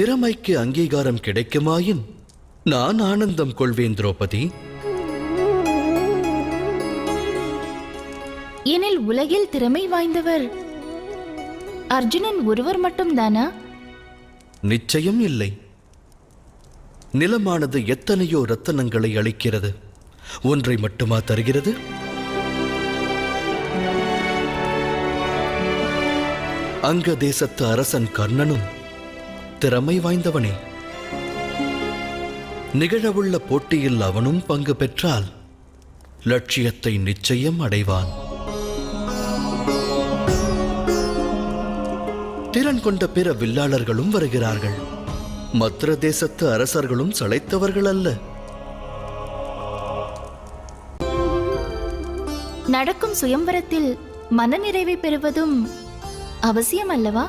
திறமைக்கு அங்கீகாரம் கிடைக்குமாயின் நான் ஆனந்தம் கொள்வேன் திரௌபதி. எனில் உலகில் திறமை வாய்ந்தவர் அர்ஜுனன் ஒருவர் மட்டும்தானா? நிச்சயம் இல்லை. நிலமானது எத்தனையோ ரத்தனங்களை அளிக்கிறது. ஒன்றை மட்டுமா தருகிறது? அங்க தேசத்து அரசன் கர்ணனும் திறமை வாய்ந்தவனே. நிகழவுள்ள போட்டியில் அவனும் பங்கு பெற்றால் லட்சியத்தை நிச்சயம் அடைவான். திறன் கொண்ட பிற வில்லாளர்களும் வருகிறார்கள். மத்திர தேசத்து அரசர்களும் சளைத்தவர்கள் அல்ல. நடக்கும் சுயம்வரத்தில் மனநிறைவை பெறுவதும் அவசியம் அல்லவா?